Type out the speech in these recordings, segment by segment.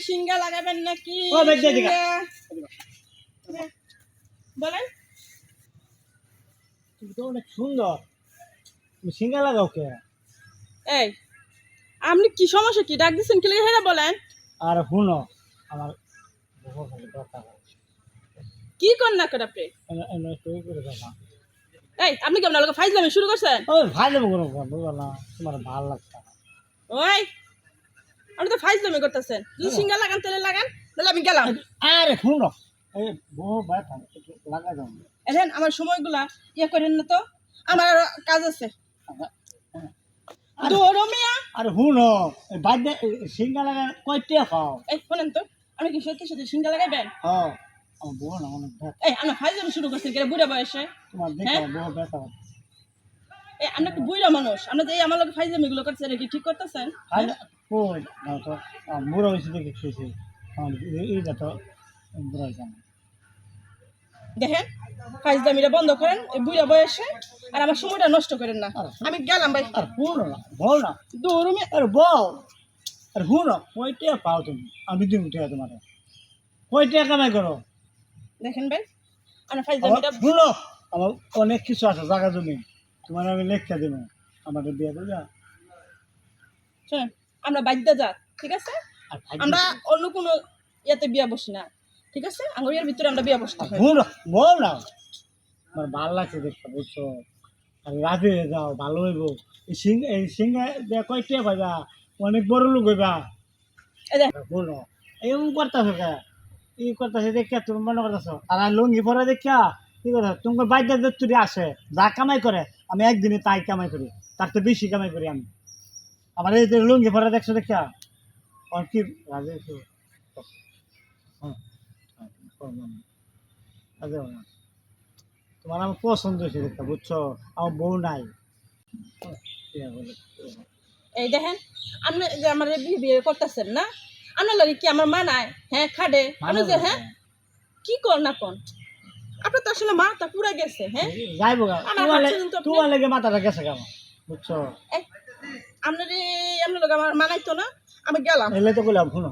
সিঙ্গা লাগাবেন নাকি। বলেন। তুমি তো অনেক সুন্দর। তুমি সিঙ্গা লাগাও কে? এই আপনি কি সমস্যা কি? ডাক দিচ্ছেন কি হেরা বলেন। আর শুনো আমার কি কর না করে আপনি? এনে- এনে একটু ই করে দাও না। এই আপনি কেমন লোক ফাইজলামি শুরু করছেন? না তোমার ভালো লাগছে ওই আপনি তো ফাইজলামি করতেছেন। যদি সিঙ্গা লাগান তাহলে লাগান তাহলে আমি গেলাম। আরে শুনো। এখন আমার সময়গুলা ইয়ে করেন না তো। আমার কাজ আছে। দৌড়ো আরে শুনো এই বাদ্যে সিঙ্গা লাগা কয়টা খাও? এই শোনেন তো আমি কি সত্যি সত্যি সিঙ্গা লাগাইবেন? হ্যাঁ এই আমরা ফাইজলামি শুরু করছি কেন বুড়া বয়সে। হ্যাঁ? এই আমরা বুড়া মানুষ আমরা যে আমার লোক ফাইজলামি গুলো করছে এটা কি ঠিক করতেছেন? কই না তো বুড়ো হয়েছে দেখে এই- এইটা তো বুড়ো হয়েছে দেখেন ফাইজলামিটা বন্ধ করেন বুড়া বয়সে আর আমার সময়টা নষ্ট করেন না। আমি গেলাম ভাই। আর শুনো না বল না। দৌড়ো মিয়া আরে বল। আরে শুনো কয়টা পাও তুমি? আমি দিব টাকা তোমার কয়টা কামাই করো? দেখেন ভাই আমরা আমার ফাইজলামিটা শুনো আমার অনেক কিছু আছে জায়গা জমি। তোমার আমি লেখা দেবো। আমাদের বিয়ে বুঝা শোনেন আমরা বাদ্য যাত ঠিক আছে? আমরা অন্য কোনো ইয়াতে বিয়া বসি না ঠিক আছে? আঙ্গুরিয়ার ভিতরে আমরা বিয়া বসতে বল না। আমার ভালো লাগছে দেখতে বুঝছ? রাতে যাও ভালো হইব। এই সিং এই সিঙ্গা কয়টা পাইবা অনেক বড় লোক হইবা। শুনো এরকম করতেছো কে? এই করতেছে দেখা তুমি মনে করতেছো আর লুঙ্গি পরে দেখা কি কথা? তোমার বাইরে যদি আসে যা কামাই করে আমি একদিনে তাই কামাই করি তার তো বেশি কামাই করি আমি। আমার এই যে লুঙ্গি পরে দেখছ দেখা কি রাজে হ্যাঁ, হ্যাঁ, না। তোমার আমার পছন্দ হয়েছে দেখা বুঝছ? আমার বউ নাই? এই দেখেন আপনি যে আমার বিয়ে করতেছেন না? আপনার লাগে কি আমার মানায় হ্যাঁ খাডে আমি যে হ্যাঁ? কি কর না কোন আপনার তো আসলে মাথা পুরা গেছে হ্যাঁ? যাইবো তোমার লেগে মাথাটা গেছে কেমন বুঝছ? আপনার আপনার লোক আমার মানাইতো না আমি গেলাম। এলে তো বললাম শুনো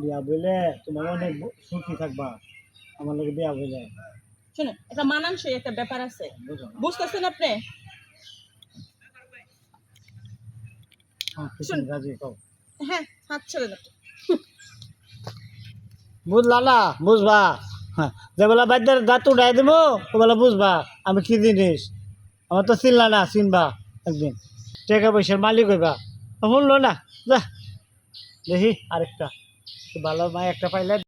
বিয়া বলে তোমার অনেক সুখী থাকবা আমার লোক বিয়া বলে শুনে একটা মানানসই একটা ব্যাপার আছে। বুঝো বুঝতেছেন আপনি? হ্যাঁ, হ্যাঁ হাত ছেড়ে দেন বুঝলা না বুঝবা। হ্যাঁ যে বেলা বাদ্যের দাঁত উঠাই দেবো ও বেলা বুঝবা আমি কি জিনিস? আমার তো চিনলা না চিনবা একদিন। টাকা পয়সার মালিক হইবা। শুনলো না যা দেখি আরেকটা। ভালো মাই একটা পাইলে